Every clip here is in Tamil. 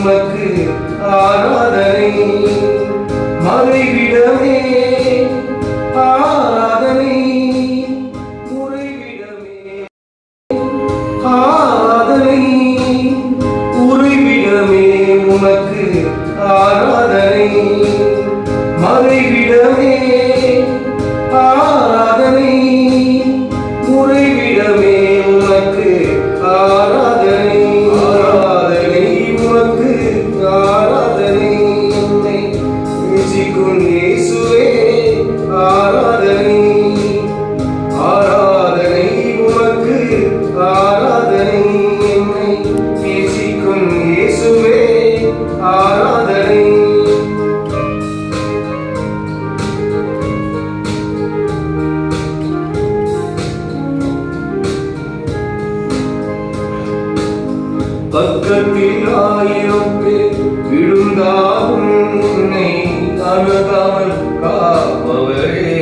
உமக்கு ஆராதனை மறைவிடமே ஆராதனை உறைவிடமே. ஆராதனை உறைவிடமே உமக்கு ஆராதனை மறைவிடமே. பக்கத்தில் ஆயிரம் பேர் விழுந்தாலும் உன்னை அணுகாமல் காப்பவரே.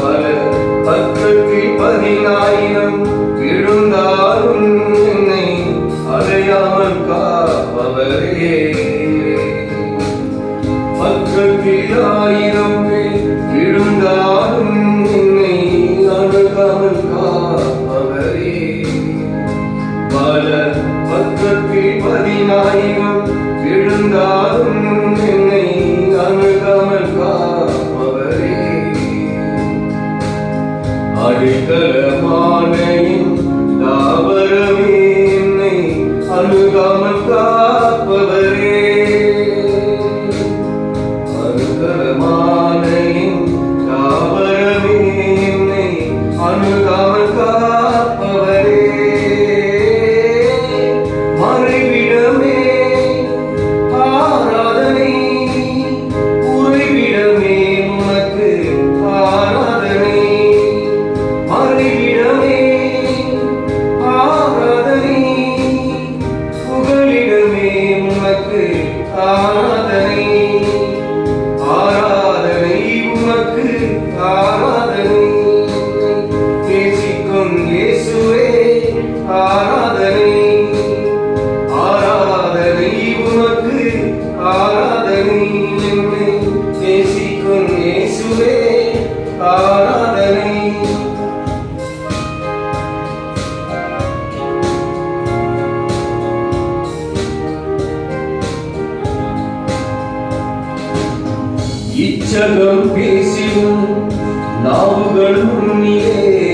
பல பக்கத்தில் பதினாயிரம் விழுந்தாலும் என்னை அடையாமல் காப்பவரே. பக்கத்தில் ஆயிரம் பேர் விழுந்தாலும் பல பக்கத்தில் பதினாயிரம் விழுந்தாலும் என்னை அணுகாமல் காப்பவரே. அடித்தளமானையும் தாவரமே என்னை அணுகாமல் காப்பவர். ஆராதனை. ஆராதனை உனக்கு ஆராதனை. நேசிக்கும் இயேசுவே ஆராதனை. ஆராதனை உனக்கு ஆராதனை. என்னை நேசிக்கும் இயேசுவே ஆராதனை. ഇച്ഛകൾ പേശിയും നാവുകൾ മുന്നിലേ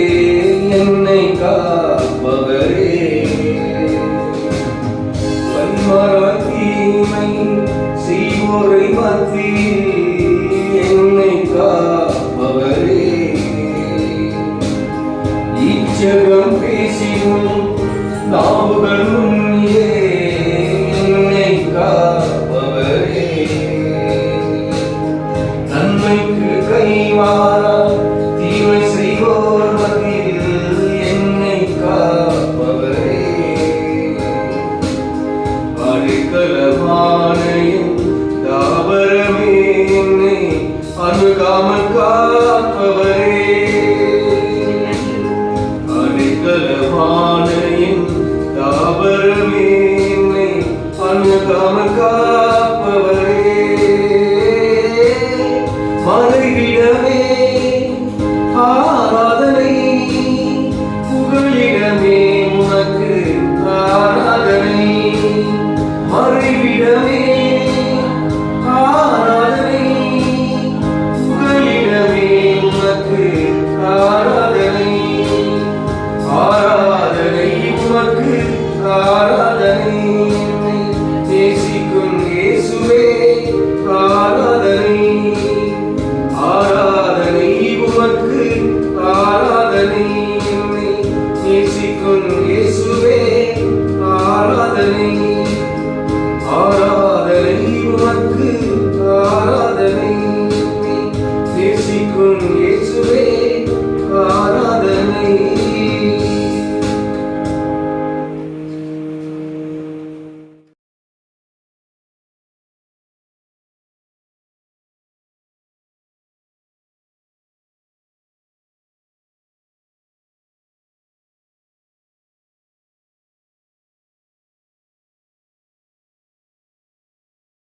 அணுகாமல் காப்பவரே.